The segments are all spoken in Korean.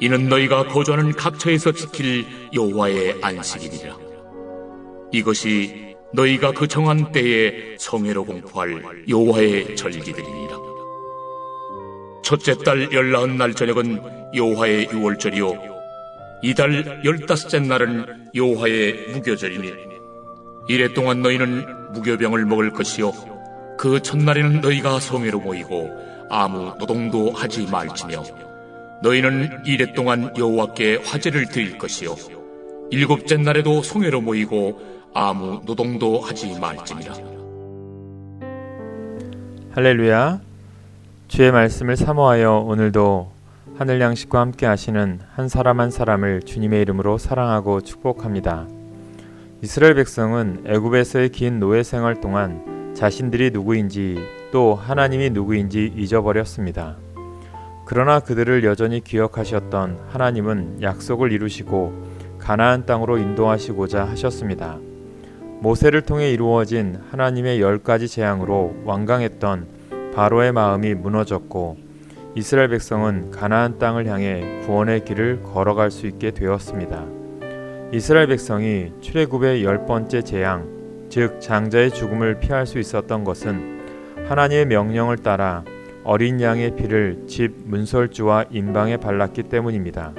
이는 너희가 거주하는 각처에서 지킬 여호와의 안식이니라. 이것이 너희가 그 정한 때에 성회로 공포할 여호와의 절기들이니라. 첫째 달 열나흔 날 저녁은 여호와의 유월절이요. 이달 열다섯째 날은 여호와의 무교절이니. 이래 동안 너희는 무교병을 먹을 것이요. 그 첫날에는 너희가 성회로 모이고 아무 노동도 하지 말지며 너희는 이래 동안 여호와께 화제를 드릴 것이요 일곱째 날에도 성회로 모이고 아무 노동도 하지 말지니라 할렐루야. 주의 말씀을 사모하여 오늘도 하늘 양식과 함께 하시는 한 사람 한 사람을 주님의 이름으로 사랑하고 축복합니다. 이스라엘 백성은 애굽에서의 긴 노예 생활 동안 자신들이 누구인지 또 하나님이 누구인지 잊어버렸습니다. 그러나 그들을 여전히 기억하셨던 하나님은 약속을 이루시고 가나안 땅으로 인도하시고자 하셨습니다. 모세를 통해 이루어진 하나님의 열 가지 재앙으로 완강했던 바로의 마음이 무너졌고 이스라엘 백성은 가나안 땅을 향해 구원의 길을 걸어갈 수 있게 되었습니다. 이스라엘 백성이 출애굽의 열 번째 재앙, 즉 장자의 죽음을 피할 수 있었던 것은 하나님의 명령을 따라 어린 양의 피를 집 문설주와 인방에 발랐기 때문입니다.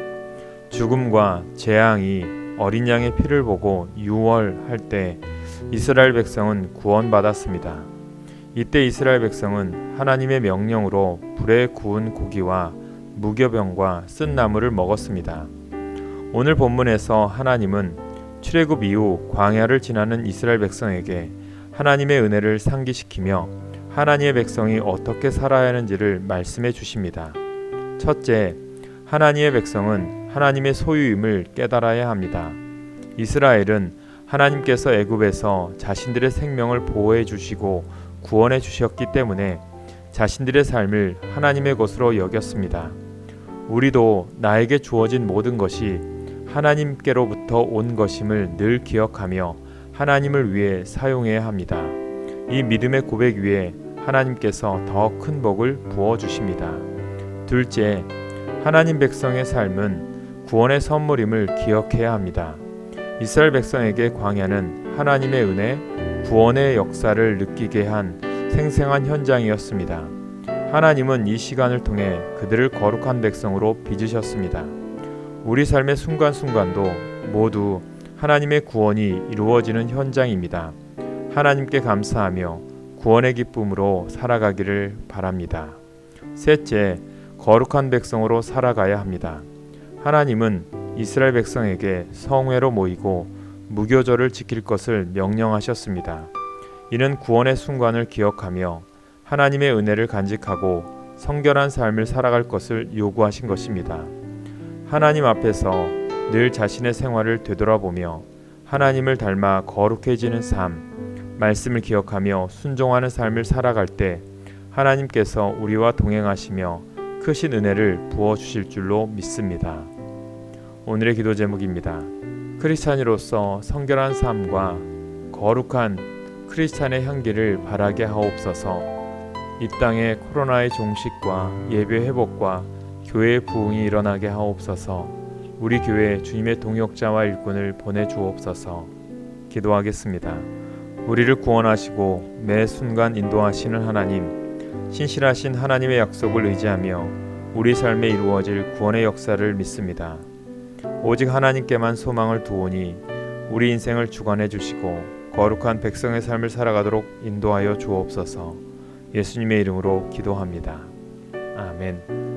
죽음과 재앙이 어린 양의 피를 보고 유월할 때 이스라엘 백성은 구원받았습니다. 이때 이스라엘 백성은 하나님의 명령으로 불에 구운 고기와 무교병과 쓴 나물을 먹었습니다. 오늘 본문에서 하나님은 출애굽 이후 광야를 지나는 이스라엘 백성에게 하나님의 은혜를 상기시키며 하나님의 백성이 어떻게 살아야 하는지를 말씀해 주십니다. 첫째, 하나님의 백성은 하나님의 소유임을 깨달아야 합니다. 이스라엘은 하나님께서 애굽에서 자신들의 생명을 보호해 주시고 구원해 주셨기 때문에 자신들의 삶을 하나님의 것으로 여겼습니다. 우리도 나에게 주어진 모든 것이 하나님께로부터 온 것임을 늘 기억하며 하나님을 위해 사용해야 합니다. 이 믿음의 고백 위에 하나님께서 더 큰 복을 부어 주십니다. 둘째, 하나님 백성의 삶은 구원의 선물임을 기억해야 합니다. 이스라엘 백성에게 광야는 하나님의 은혜, 구원의 역사를 느끼게 한 생생한 현장이었습니다. 하나님은 이 시간을 통해 그들을 거룩한 백성으로 빚으셨습니다. 우리 삶의 순간순간도 모두 하나님의 구원이 이루어지는 현장입니다. 하나님께 감사하며 구원의 기쁨으로 살아가기를 바랍니다. 셋째, 거룩한 백성으로 살아가야 합니다. 하나님은 이스라엘 백성에게 성회로 모이고 무교절을 지킬 것을 명령하셨습니다. 이는 구원의 순간을 기억하며 하나님의 은혜를 간직하고 성결한 삶을 살아갈 것을 요구하신 것입니다. 하나님 앞에서 늘 자신의 생활을 되돌아보며 하나님을 닮아 거룩해지는 삶, 말씀을 기억하며 순종하는 삶을 살아갈 때 하나님께서 우리와 동행하시며 크신 은혜를 부어 주실 줄로 믿습니다. 오늘의 기도 제목입니다. 크리스찬으로서 성결한 삶과 거룩한 크리스찬의 향기를 바라게 하옵소서. 이 땅에 코로나의 종식과 예배 회복과 교회의 부흥이 일어나게 하옵소서. 우리 교회 주님의 동역자와 일꾼을 보내 주옵소서. 기도하겠습니다. 우리를 구원하시고 매 순간 인도하시는 하나님, 신실하신 하나님의 약속을 의지하며 우리 삶에 이루어질 구원의 역사를 믿습니다. 오직 하나님께만 소망을 두오니 우리 인생을 주관해 주시고 거룩한 백성의 삶을 살아가도록 인도하여 주옵소서. 예수님의 이름으로 기도합니다. 아멘.